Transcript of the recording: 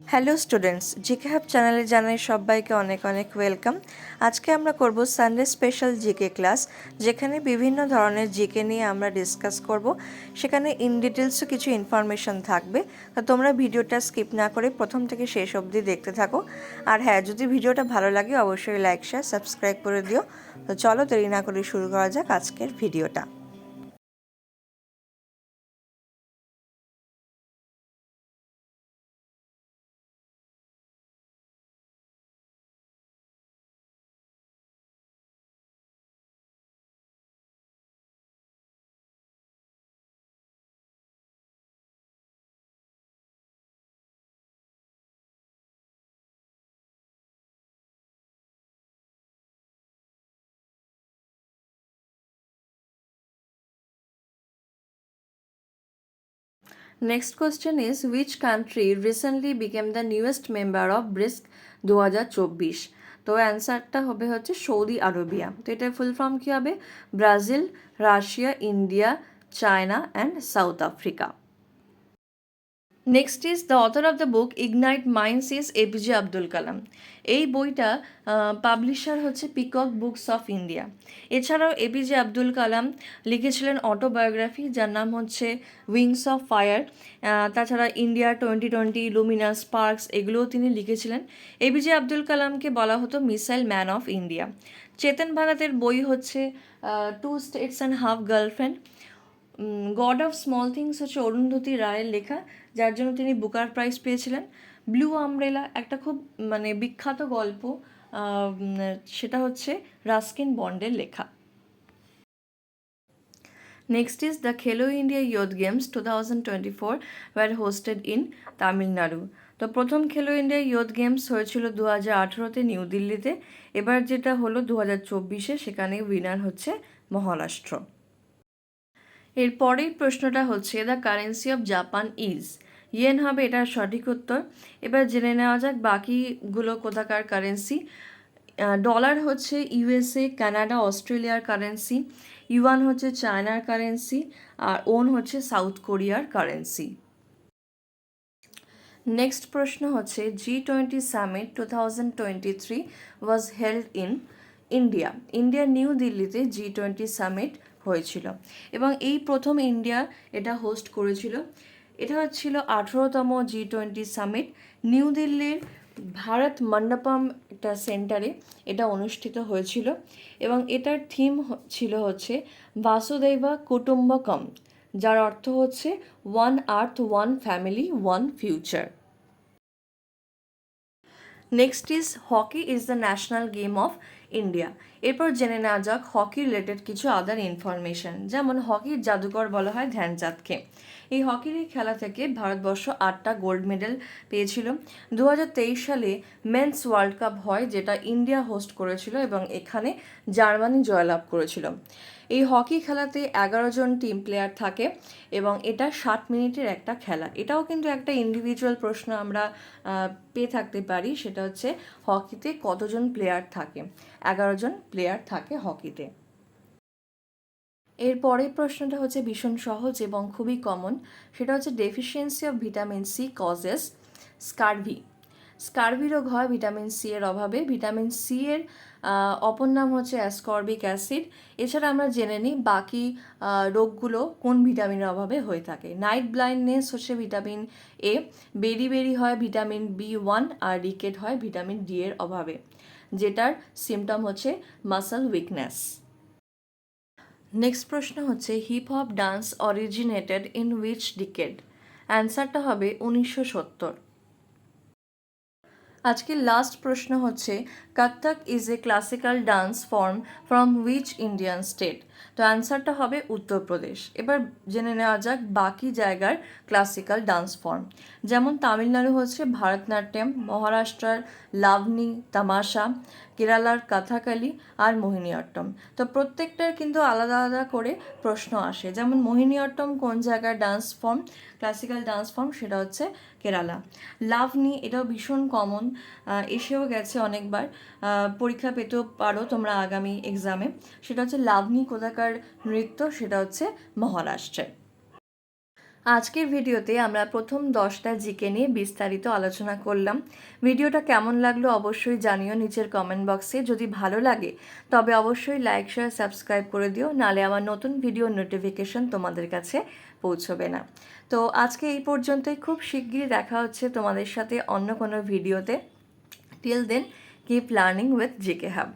Hello students GK hub চ্যানেলে জানাই সবাইকে অনেক অনেক ওয়েলকাম আজকে আমরা করব সানডে স্পেশাল জিকে ক্লাস যেখানে বিভিন্ন ধরনের জিকে নিয়ে আমরা ডিসকাস করব। সেখানে ইন ডিটেলসও কিছু ইনফরমেশন থাকবে। তো তোমরা ভিডিওটা স্কিপ না করে প্রথম থেকে শেষ অবধি দেখতে থাকো। আর হ্যাঁ যদি ভিডিওটা ভালো লাগে, অবশ্যই লাইক শেয়ার সাবস্ক্রাইব করে দিও। তো চলো দেরি না করে শুরু করা যাক আজকের ভিডিওটা। Next question is which country recently became the newest member of BRICS দু হাজার চব্বিশ তো অ্যান্সারটা হবে হচ্ছে সৌদি আরবিয়া। তো এটার ফুল ফর্ম কী হবে? Brazil, Russia, India, China and South Africa. Next is the author of the book Ignite Minds is APJ Abdul Kalam এই বইটা পাবলিশার হচ্ছে পিকক বুকস অফ ইন্ডিয়া এছাড়াও এপিজে আব্দুল কালাম লিখেছিলেন অটোবায়োগ্রাফি যার নাম হচ্ছে উইংস অফ ফায়ার তাছাড়া India twenty twenty Luminous Sparks এগুলোও তিনি লিখেছিলেন। এপিজে আব্দুল কালামকে বলা হতো missile man of India Chetan ভাগাতের বই হচ্ছে two states and half girlfriend God of Small Things হচ্ছে অরুন্ধতী রায়ের লেখা, যার জন্য তিনি বুকার প্রাইজ পেয়েছিলেন। ব্লু আমব্রেলা একটা খুব মানে বিখ্যাত গল্প সেটা হচ্ছে রাস্কিন বন্ডের লেখা। Next is the Khelo India youth games two thousand twenty four were hosted in Tamil Nadu তো প্রথম খেলো ইন্ডিয়া ইয়ুথ গেমস হয়েছিল দু হাজার আঠেরোতে নিউ দিল্লিতে, এবার যেটা হলো দু হাজার চব্বিশে, সেখানে উইনার হচ্ছে মহারাষ্ট্র। এর পরের প্রশ্নটা হচ্ছে the currency of Japan is yen হবে এটার সঠিক উত্তর। এবার জেনে নেওয়া যাক বাকিগুলো কোথাকার কারেন্সি ডলার হচ্ছে ইউএসএ কানাডা অস্ট্রেলিয়ার কারেন্সি ইউয়ান হচ্ছে চায়নার কারেন্সি আর ওন হচ্ছে সাউথ কোরিয়ার কারেন্সি নেক্সট প্রশ্ন হচ্ছে G twenty summit two thousand twenty three was held in India ইন্ডিয়ার নিউ দিল্লিতে জি টোয়েন্টি সামিট হয়েছিল। এবং এই প্রথম ইন্ডিয়া এটা হোস্ট করেছিল। এটা হচ্ছিল আঠেরোতম জি টোয়েন্টি সামিট নিউ দিল্লির ভারত মণ্ডপম একটা সেন্টারে এটা অনুষ্ঠিত হয়েছিল। এবং এটার থিম ছিল হচ্ছে বাসুদেবা কুটুম্বকম যার অর্থ হচ্ছে one earth one family one future next is hockey is the national game of India. এরপর জেনে নেওয়া যাক হকি রিলেটেড কিছু আদার ইনফরমেশন যেমন হকির জাদুকর বলা হয় ধ্যানচাঁদকে। এই হকির এই খেলা থেকে ভারতবর্ষ আটটা গোল্ড মেডেল পেয়েছিল। দু হাজার তেইশ সালে মেন্স ওয়ার্ল্ড কাপ হয়, যেটা ইন্ডিয়া হোস্ট করেছিল এবং এখানে জার্মানি জয়লাভ করেছিল। এই হকি খেলাতে এগারো জন টিম প্লেয়ার থাকে এবং এটা ষাট মিনিটের একটা খেলা। এটাও কিন্তু একটা ইন্ডিভিজুয়াল প্রশ্ন আমরা পেয়ে থাকতে পারি, সেটা হচ্ছে হকিতে কতজন প্লেয়ার থাকে। এগারো জন প্লেয়ার থাকে হকিতে এর পরের প্রশ্নটা হচ্ছে ভীষণ সহজ এবং খুবই কমন সেটা হচ্ছে deficiency of vitamin C causes scurvy scurvy রোগ হয় ভিটামিন সি এর অভাবে। ভিটামিন সি এর অপর নাম হচ্ছে অ্যাসকর্বিক অ্যাসিড এছাড়া আমরা জেনে নিই বাকি রোগগুলো কোন ভিটামিনের অভাবে হয়ে থাকে। নাইট ব্লাইন্ডনেস হচ্ছে ভিটামিন এ বেরি বেরি হয় ভিটামিন বি ওয়ান আর রিকেট হয় ভিটামিন ডি এর অভাবে, যেটার সিমটম হচ্ছে মাসল উইকনেস নেক্সট প্রশ্ন হচ্ছে hip hop dance originated in which decade অ্যান্সারটা হবে উনিশশো সত্তর। আজকের লাস্ট প্রশ্ন হচ্ছে Kathak is a classical dance form from which Indian state তো অ্যান্সারটা হবে উত্তরপ্রদেশ এবার জেনে নেওয়া যাক বাকি জায়গার ক্লাসিক্যাল ডান্স ফর্ম যেমন তামিলনাড়ু হচ্ছে ভারতনাট্যম, মহারাষ্ট্রার লাভনি, তামাশা, কেরালার কথাকালি আর মোহিনীঅট্টম তো প্রত্যেকটার কিন্তু আলাদা আলাদা করে প্রশ্ন আসে। যেমন মোহিনীঅট্টম কোন জায়গার dance form classical dance form সেটা হচ্ছে কেরালা। লাভনি এটাও ভীষণ কমন এসেও গেছে অনেকবার। পরীক্ষা পেতেও পারো তোমরা আগামী এক্সামে সেটা হচ্ছে লাভনি কোদাকার নৃত্য, সেটা হচ্ছে মহারাষ্ট্রে আজকের ভিডিওতে আমরা প্রথম দশটা জিকে নিয়ে বিস্তারিত আলোচনা করলাম। ভিডিওটা কেমন লাগল অবশ্যই জানিও নিচের কমেন্ট বক্সে যদি ভালো লাগে, তবে অবশ্যই লাইক শেয়ার সাবস্ক্রাইব করে দিও। নালে আমার নতুন ভিডিও নোটিফিকেশন তোমাদের কাছে পৌঁছবে না। তো আজকে এই পর্যন্তই। খুব শিগগিরই দেখা হচ্ছে তোমাদের সাথে অন্য কোনো ভিডিওতে। Till then keep learning with GK Hub